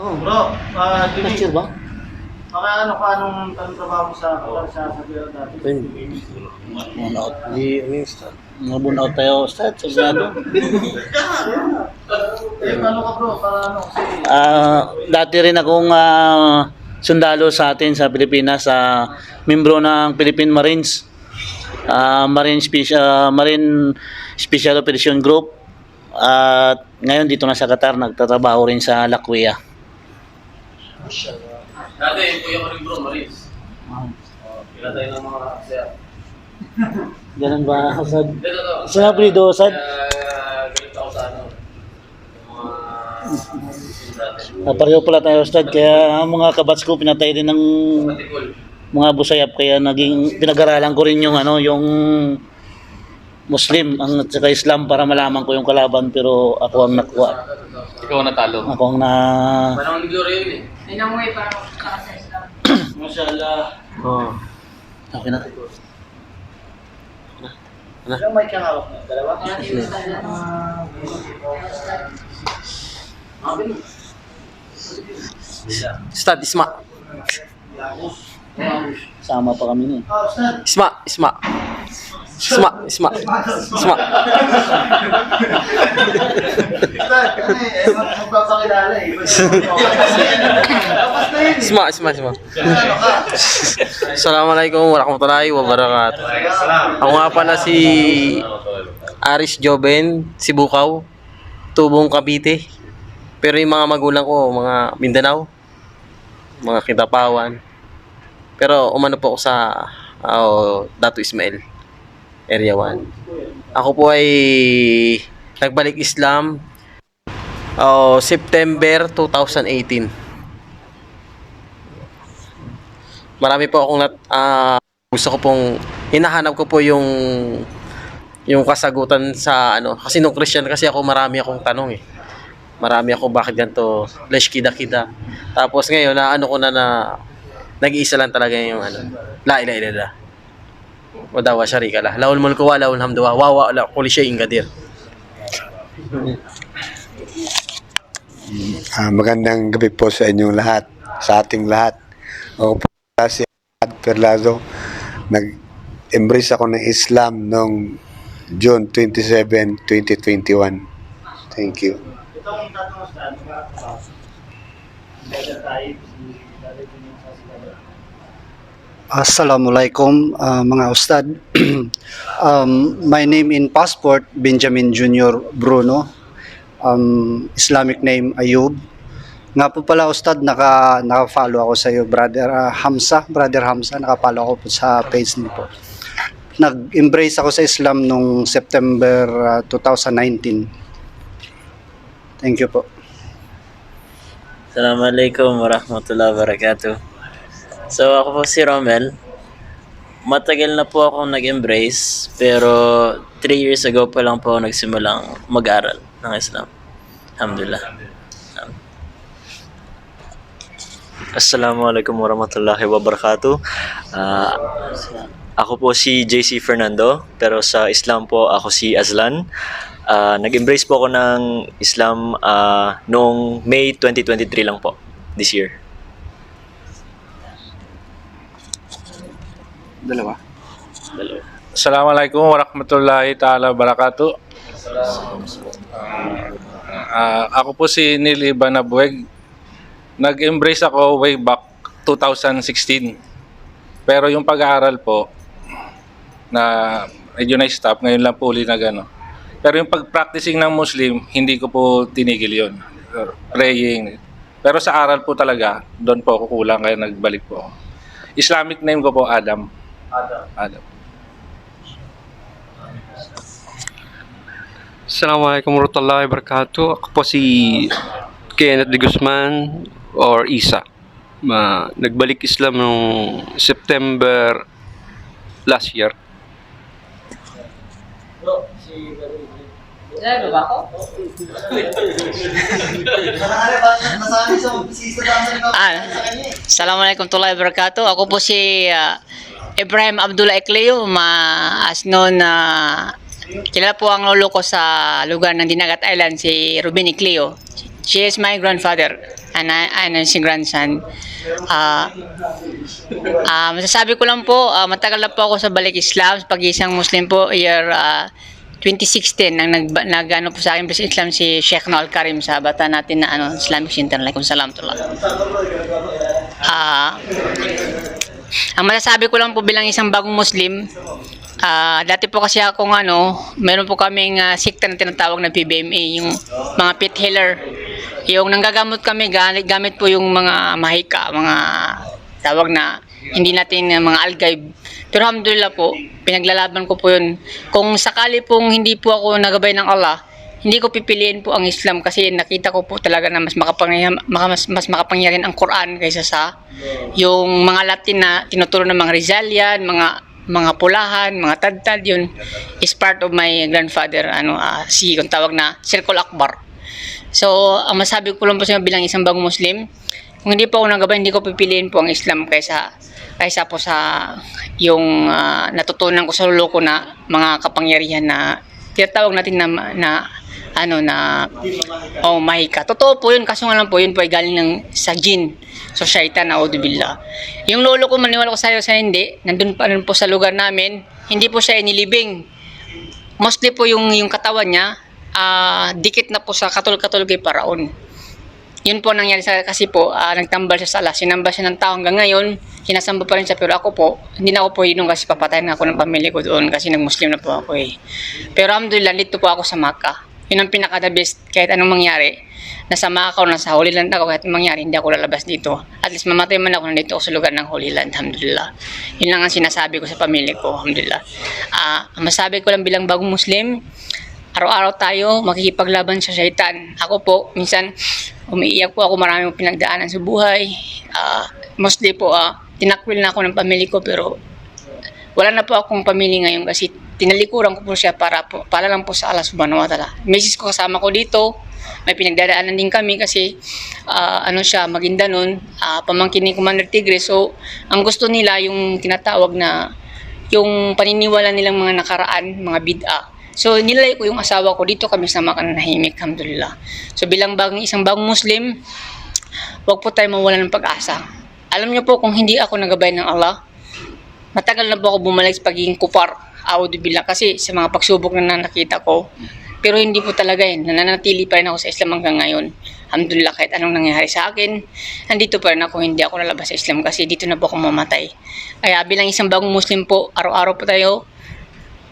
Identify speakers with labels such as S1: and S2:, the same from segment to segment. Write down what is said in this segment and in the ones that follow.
S1: Oh,
S2: Bro, ah, Jimmy,
S1: Cashier ba?
S2: baka ano ka, anong, anong trabaho mo sa sa sa dati?
S1: Burn out. Di, mga burn out tayo, Ustad, sigurado.
S2: Eh, ano ka bro, para ano, kasi,
S1: Ah, dati rin akong ah, sundalo sa atin sa Pilipinas, sa membro ng Philippine Marines. Ah, Marine Special Marine Special Operation Group. At ngayon dito na sa Qatar nagtatrabaho rin sa Lakwia.
S3: Dati, kuya ko rin bro, Maris. Kailan tayo ng mga sir.
S1: Ganun ba, Sad?
S3: Hindi, totoo.
S1: Saan na pwede, Sad?
S3: Kaya, galit ako sa ano.
S1: Ah, pareho pala tayo, Ustad. Kaya ang mga kabats ko pinatay din ng mga busayap. Kaya naging pinag-aralan ko rin yung ano, yung Muslim ang at saka Islam para malaman ko yung kalaban pero ako ang nakuha.
S3: Ikaw natalo.
S1: Ako ang na
S3: Parang ni Gloria yun eh.
S4: Inamuhi para makakasa Islam.
S2: Mashallah.
S1: Oh. Okay na.
S2: Ilang mic kang hawak na? Dalawa? Ah.
S5: Ustad, Isma.
S1: Sama pa kami ni.
S2: Ah, Ustad.
S5: Isma, Isma.
S2: Kasi, eh, mag- magpapakilala eh.
S5: Isma.
S2: Ano ka?
S5: Assalamualaikum warahmatullahi wabarakatuh. Ako nga pala si Aris Joben, si Bukaw, Tubong Cavite. Pero yung mga magulang ko, mga Mindanao, mga Kitapawan. Pero umano po ako sa oh, Dato Ismail, Area 1. Ako po ay nagbalik Islam oh, September 2018. Marami po akong nat, ah, gusto ko pong hinahanap ko po yung yung kasagutan sa ano kasi nung Christian kasi ako marami akong tanong eh. Marami ako bakit ganito, lesh kida kida. Tapos ngayon na ano ko na na nag-iisa lang talaga yung ano. La ilaha illallah. Wa dawa syarika lah. Laul mulku wa laul hamdu wa wa la kulli syai'in qadir.
S6: Ah, magandang gabi po sa inyong lahat, sa ating lahat. Ako po si Ad Perlado. Nag-embrace ako ng Islam noong June 27, 2021. Thank you.
S2: Itong tatlong Ustad, Dada tayo, si Dada yung sa sila.
S7: Assalamualaikum uh, mga ustad. um, my name in passport Benjamin Junior Bruno. Um, Islamic name Ayub. Nga po pala ustad naka naka-follow ako sa iyo brother uh, Hamza, brother Hamza, naka-follow ako po sa page niyo po. Nag-embrace ako sa Islam nung September uh, 2019. Thank you po.
S8: Assalamualaikum warahmatullahi wabarakatuh. So ako po si Romel. Matagal na po akong nag-embrace pero 3 years ago pa lang po nagsimulang mag-aral ng Islam. Alhamdulillah.
S9: Assalamualaikum warahmatullahi wabarakatuh. Ah, ako po si JC Fernando, pero sa Islam po ako si Azlan. Ah, nag-embrace po ako ng Islam ah, noong May 2023 lang po, this year.
S5: Dalawa.
S8: Dalawa.
S10: Assalamualaikum warahmatullahi taala wabarakatuh. Ah, ako po si Neil Iban Abueg. Nag-embrace ako way back 2016. Pero yung pag-aaral po na medyo na-stop, ngayon lang po uli na gano. Pero yung pag-practicing ng Muslim, hindi ko po tinigil yon Praying. Pero sa aral po talaga, doon po ako kulang kaya nagbalik po. Islamic name ko po Adam.
S2: Adam.
S10: Adam.
S5: Assalamualaikum warahmatullahi wabarakatuh. Ako po si Kenneth de Guzman or Isa. Ma, nagbalik Islam noong September last year.
S2: Bro, si
S4: Lalo ba ako? Ah. Assalamualaikum warahmatullahi wabarakatuh. Ako po si ah, Ibrahim Abdullah Ecleo, ma as known na kilala po ang lolo ko sa lugar ng Dinagat Island, si Ruben Ecleo. She is my grandfather. ano, ano si grandson. Ah, ah, masasabi ko lang po, ah, matagal na po ako sa balik Islam, pag-isang Muslim po, year ah, 2016 nang nag, nag ano po sa akin sa Islam si Sheikh Noel Karim sa bata natin na ano Islamic Center. Alaikum salam tulad. Ah, ang masasabi ko lang po bilang isang bagong Muslim, ah dati po kasi akong ano, meron po kaming uh, sikta na tinatawag na PBMA, yung mga pit healer. Yung nanggagamot kami, gamit, gamit po yung mga mahika, mga tawag na hindi natin uh, mga algae. Pero alhamdulillah po, pinaglalaban ko po yun. Kung sakali pong hindi po ako nagabay ng Allah, hindi ko pipiliin po ang Islam kasi nakita ko po talaga na mas makapangyarihan, maka- mas, mas makapangyarihan ang Quran kaysa sa yung mga Latin na tinuturo ng mga Rizalian, mga mga pulahan, mga tadtad, yun is part of my grandfather, ano, ah, si, kung tawag na, Circle Akbar. So, ang masabi ko lang po sa inyo bilang isang bagong Muslim, kung hindi po ako nagabay, hindi ko pipiliin po ang Islam kaysa kaysa po sa yung ah, natutunan ko sa lolo ko na mga kapangyarihan na tinatawag natin na, na ano na oh mahika. Totoo po yun kaso nga lang po yun po ay galing ng sa jin. So shaitan na billah. Yung lolo ko maniwala ko sa iyo sa hindi, nandun pa rin po sa lugar namin, hindi po siya inilibing. Mostly po yung yung katawan niya ah dikit na po sa katul-katul kay paraon. Yun po nangyari sa kasi po ah, nagtambal siya sa ala. Sinamba siya ng tao hanggang ngayon. Sinasamba pa rin siya pero ako po hindi na ako po yun kasi papatayin ako ng pamilya ko doon kasi nag-Muslim na po ako eh. Pero alhamdulillah dito po ako sa Makkah. Yun ang pinaka the best kahit anong mangyari. Nasa o nasa Holy Land ako kahit mangyari hindi ako lalabas dito. At least mamatay man ako nandito ako sa lugar ng Holy Land. Alhamdulillah. Yun lang ang sinasabi ko sa pamilya ko. Alhamdulillah. Ah, ang masabi ko lang bilang bagong Muslim, araw-araw tayo makikipaglaban sa syaitan. Ako po, minsan umiiyak po ako, marami akong pinagdaanan sa buhay. Ah, mostly po, ah, tinakwil na ako ng pamilya ko pero wala na po akong pamilya ngayon kasi tinalikuran ko po siya para po, para lang po sa Allah subhanahu wa ta'ala. Misis ko kasama ko dito, may pinagdadaanan din kami kasi ah, ano siya, maginda nun, ah, pamangkin ni Commander Tigre. So, ang gusto nila yung tinatawag na yung paniniwala nilang mga nakaraan, mga bid'a. So, nilay ko yung asawa ko dito kami sa makanahimik, alhamdulillah. So, bilang bagong isang bagong Muslim, huwag po tayo mawala ng pag-asa. Alam niyo po kung hindi ako nagabay ng Allah, matagal na po ako bumalik sa pagiging kupar, audibillah, kasi sa mga pagsubok na nakita ko, pero hindi po talaga yun. Nananatili pa rin ako sa Islam hanggang ngayon. Alhamdulillah, kahit anong nangyari sa akin, nandito pa rin ako, hindi ako lalabas sa Islam kasi dito na po ako mamatay. Kaya bilang isang bagong Muslim po, araw-araw po tayo,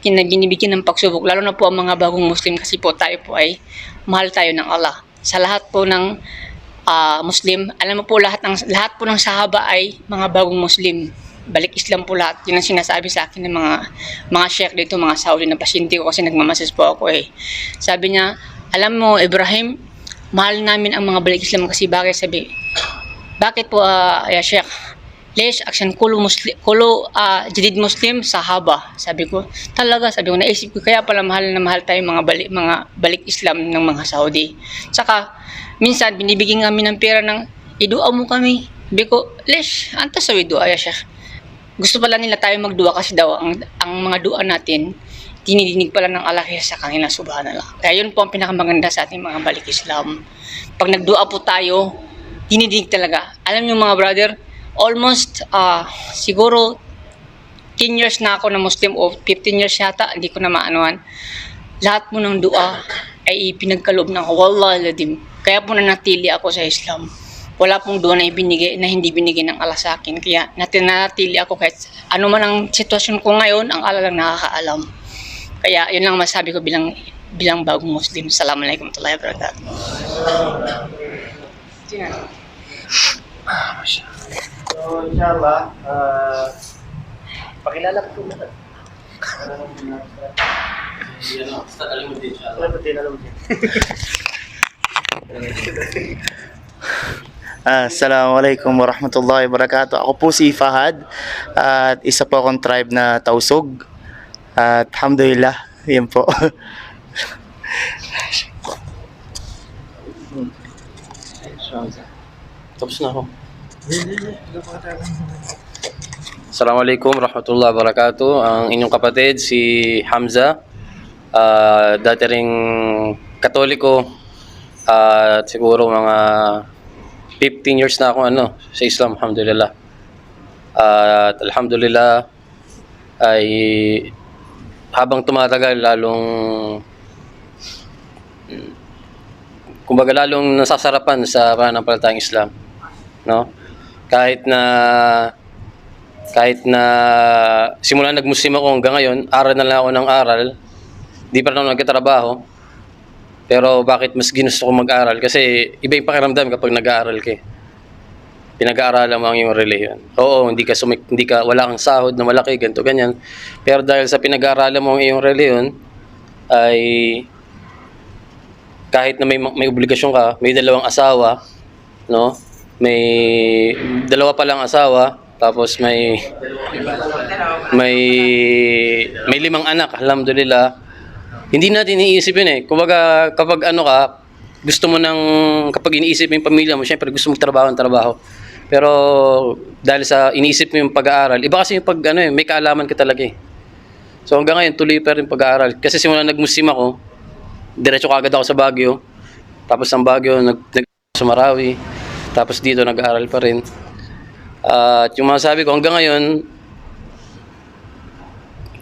S4: kinaginibikin ng pagsubok, lalo na po ang mga bagong Muslim kasi po tayo po ay mahal tayo ng Allah. Sa lahat po ng ah, Muslim, alam mo po lahat ng lahat po ng sahaba ay mga bagong Muslim. Balik Islam po lahat. Yun ang sinasabi sa akin ng mga mga sheikh dito, mga Saudi na pasyente ko kasi nagmamassage po ako eh. Sabi niya, alam mo Ibrahim, mahal namin ang mga balik Islam kasi bakit sabi, bakit po ah, ya sheikh? Lesh, action kulo muslim, kulo ah, jadid muslim sahaba. Sabi ko, talaga, sabi ko, naisip ko, kaya pala mahal na mahal tayo mga balik, mga balik Islam ng mga Saudi. Saka, minsan, binibigyan kami ng pera ng, idua mo kami. Sabi ko, Lesh, antas sa idua, ya siya. Gusto pala nila tayo magdua kasi daw, ang, ang mga dua natin, dinidinig pala ng Allah sa kanila, subhanallah. Kaya yun po ang pinakamaganda sa ating mga balik Islam. Pag nagdua po tayo, dinidinig talaga. Alam niyo mga brother, almost ah siguro 10 years na ako na Muslim o 15 years yata, hindi ko na maanuhan. Lahat po ng dua ay pinagkaloob ng wallah ladim. Kaya po nanatili ako sa Islam. Wala pong dua na ibinigay na hindi binigay ng Allah sa akin. Kaya natinatili ako kahit ano man ang sitwasyon ko ngayon, ang Allah lang nakakaalam. Kaya yun lang masabi ko bilang bilang bagong Muslim. Assalamualaikum warahmatullahi wabarakatuh.
S2: So, inshallah, ah, pakilala ko muna.
S11: Yan o, basta kalimutin siya.
S2: Alam mo din, alam mo din.
S12: Assalamualaikum warahmatullahi wabarakatuh. Ako po si Fahad at isa po akong tribe na Tausog. At alhamdulillah, yan po.
S3: Tapos na ako. Assalamualaikum warahmatullahi wabarakatuh. Ang inyong kapatid si Hamza. ah dati ring katoliko at siguro mga 15 years na ako ano, sa Islam, alhamdulillah. At alhamdulillah ay habang tumatagal lalong kumbaga lalong nasasarapan sa pananampalatayang Islam, no? Kahit na kahit na simula nagmuslim ako hanggang ngayon, aral na lang ako ng aral, di pa rin ako nagkatrabaho. Pero bakit mas ginusto ko mag-aral? Kasi iba yung pakiramdam kapag nag-aaral ka. eh. Pinag-aaralan mo ang iyong relihiyon. Oo, hindi ka, sumik, hindi ka, wala kang sahod na malaki, ganito, ganyan. Pero dahil sa pinag-aaralan mo ang iyong relihiyon, ay kahit na may, may obligasyon ka, may dalawang asawa, no? May dalawa pa lang asawa, tapos may may may limang anak, alhamdulillah. Hindi natin iniisip yun eh. Kumbaga, kapag ano ka, gusto mo nang, kapag iniisip mo yung pamilya mo, syempre gusto mo trabaho ng trabaho. Pero dahil sa iniisip mo yung pag-aaral, iba kasi yung pag ano eh, may kaalaman ka talaga eh. So hanggang ngayon, tuloy pa rin pag-aaral. Kasi simula nagmuslim ako, diretso kagad ako sa Baguio. Tapos ng Baguio, nag, nag sa Marawi. Tapos dito, nag-aaral pa rin. At yung masasabi ko, hanggang ngayon,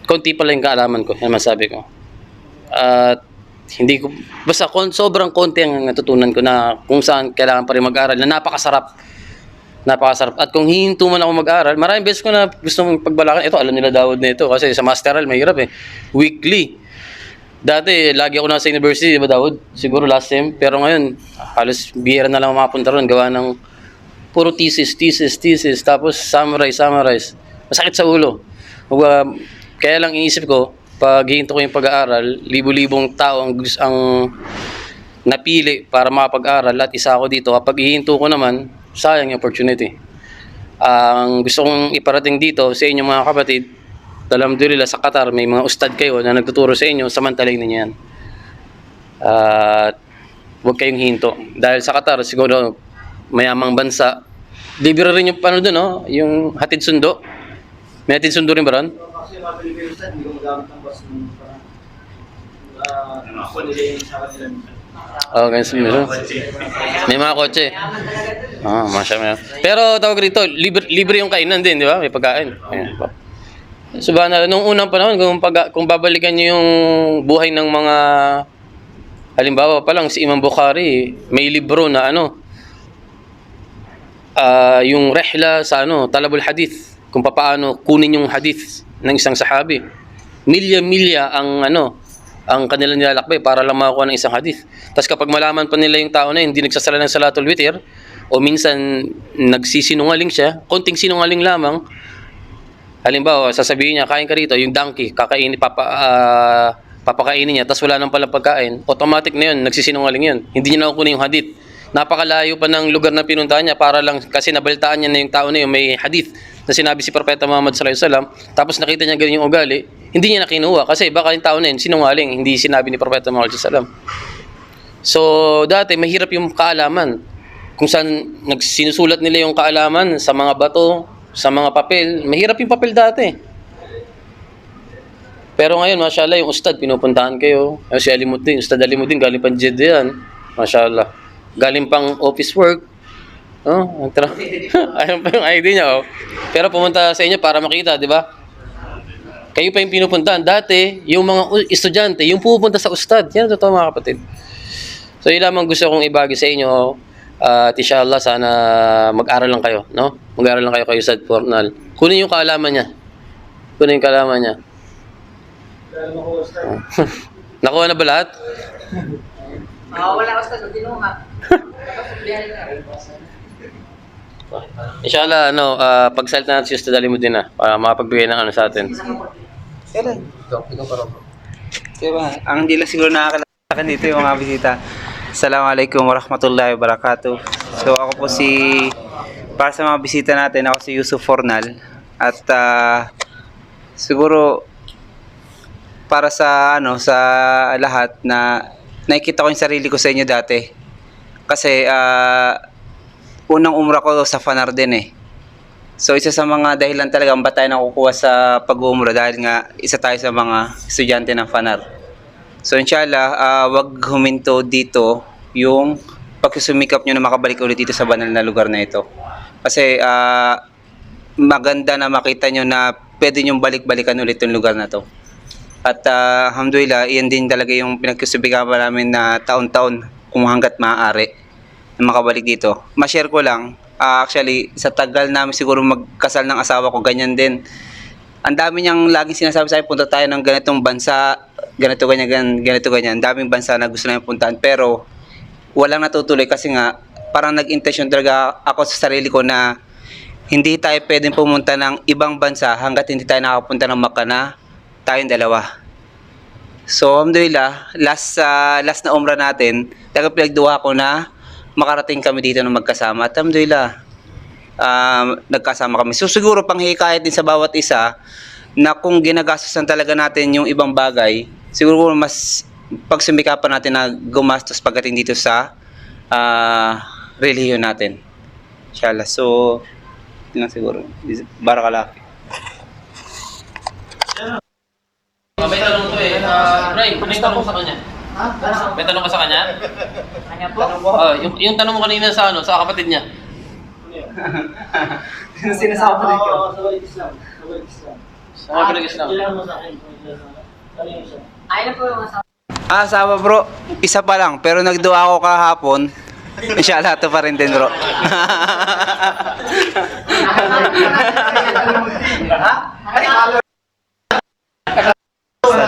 S3: konti pa lang yung kaalaman ko. Yan masasabi ko. At hindi ko, basta kon, sobrang konti ang natutunan ko na kung saan kailangan pa rin mag-aral na napakasarap. Napakasarap. At kung hihinto man ako mag-aral, maraming beses ko na gusto mong pagbalakan. Ito, alam nila Dawud na ito kasi sa masteral, mahirap eh. Weekly. Dati, lagi ako nasa university, di ba Dawud? Siguro last time. Pero ngayon, halos bihira na lang makapunta ron. Gawa ng puro thesis, thesis, thesis. Tapos summarize, summarize. Masakit sa ulo. Huwag, kaya lang iniisip ko, pag hihinto ko yung pag-aaral, libo-libong tao ang, ang napili para makapag-aral at isa ako dito. Kapag hihinto ko naman, sayang yung opportunity. Ang gusto kong iparating dito sa inyong mga kapatid, alhamdulillah sa Qatar, may mga ustad kayo na nagtuturo sa inyo, samantalin ninyo yan. At huwag kayong hinto. Dahil sa Qatar, siguro mayamang bansa, libre rin yung paano doon, no? yung hatid sundo. May hatid sundo rin ba ron?
S2: Mga Pilipino sir, hindi ko magamit ng bus ng parang uh, ako nila yung sa kanila.
S3: Oh, ganyan meron. May mga kotse. Ah, masya Allah. Pero tawag rito, libre, libre yung kainan din, di ba? May pagkain. Ayan po. Subhanallah, nung unang panahon, kung, pag, kung babalikan niyo yung buhay ng mga halimbawa pa lang si Imam Bukhari, may libro na ano, ah yung rehla sa ano, talabul hadith, kung papaano kunin yung hadith ng isang sahabi. Milya-milya ang ano, ang kanilang nilalakbay para lang makakuha ng isang hadith. Tapos kapag malaman pa nila yung tao na hindi nagsasala ng salatul witir, o minsan nagsisinungaling siya, konting sinungaling lamang, halimbawa, sasabihin niya, kain ka rito, yung donkey, kakainin, papa, ah, papakainin niya, tapos wala nang palang pagkain, automatic na yun, nagsisinungaling yun. Hindi niya nakukunin yung hadith. Napakalayo pa ng lugar na pinuntahan niya para lang, kasi nabalitaan niya na yung tao na yun, may hadith na sinabi si Propeta Muhammad sallallahu alaihi wasallam, tapos nakita niya ganyan yung ugali, hindi niya nakinuha kasi baka yung tao na yun sinungaling, hindi sinabi ni Propeta Muhammad sallallahu alaihi wasallam. So, dati mahirap yung kaalaman. Kung saan nagsinusulat nila yung kaalaman sa mga bato, sa mga papel, mahirap yung papel dati. Pero ngayon, mashallah, yung ustad, pinupuntahan kayo. Yung si Alimuddin, Ustad Alimuddin, galing pang Jeddah yan. Mashallah. Galing pang office work. Oh, ang tra- Ayun pa yung ID niya, oh. Pero pumunta sa inyo para makita, di ba? Kayo pa yung pinupuntahan. Dati, yung mga estudyante, yung pupunta sa ustad. Yan ang totoo mga kapatid. So, yun lamang gusto kong ibagi sa inyo. At inshallah, sana mag-aral lang kayo, no? Mag-aral lang kayo kay Ustad Fornal. Kunin yung kaalaman niya. Kunin yung kaalaman niya. Nakuha na ba lahat?
S4: wala ka sa tinunga.
S3: Inshallah, ano, uh, pagsalita natin si Ustad Alimuddin na para makapagbigay ng ano sa atin.
S13: Diba? Ang hindi lang siguro nakakalakan dito yung mga bisita. Assalamualaikum warahmatullahi wabarakatuh. So ako po si para sa mga bisita natin, ako si Yusuf Fornal at ah, siguro para sa ano sa lahat na nakikita ko yung sarili ko sa inyo dati. Kasi ah, unang umra ko sa Fanar din eh. So isa sa mga dahilan talaga ang tayo nakukuha sa pag-umra dahil nga isa tayo sa mga estudyante ng Fanar. So inshallah, ah, wag huminto dito yung pagsusumikap nyo na makabalik ulit dito sa banal na lugar na ito. Kasi ah, maganda na makita nyo na pwede nyo balik-balikan ulit yung lugar na to. At ah, alhamdulillah, iyan din talaga yung pinagkusubika pa namin na taon-taon kung hanggat maaari na makabalik dito. Ma-share ko lang, ah, actually, sa tagal namin siguro magkasal ng asawa ko, ganyan din. Ang dami niyang laging sinasabi sa akin, punta tayo ng ganitong bansa, ganito, ganyan, ganyan, ganito, ganyan. Ang daming bansa na gusto namin puntahan. Pero, walang natutuloy kasi nga, parang nag-intention talaga ako sa sarili ko na hindi tayo pwedeng pumunta ng ibang bansa hanggat hindi tayo nakapunta ng Makana, tayong dalawa. So, alhamdulillah, last, ah, last na umrah natin, talaga pinagduwa ko na makarating kami dito ng magkasama. At alhamdulillah, um, nagkasama kami. So, siguro panghikayat din sa bawat isa na kung ginagastosan talaga natin yung ibang bagay, siguro mas pagsumikapan natin na gumastos pagdating dito sa ah, relihiyon natin. Inshallah. So, yun lang siguro. Barakallah.
S11: May tanong to eh. Uh, Ray, may tanong sa kanya. May tanong ka sa kanya?
S4: Kanya po?
S11: Oh, yung, yung tanong mo kanina sa ano, sa kapatid niya.
S2: Sinasabi ko. Sa balik Islam. Sa Islam.
S11: Sa mga pinag-islam.
S2: Ilan mo sa akin? Ano?
S4: Ayun po yung asawa.
S13: Ah, asawa bro, isa pa lang. Pero nagduwa ako kahapon. Inshallah, ito pa rin din bro.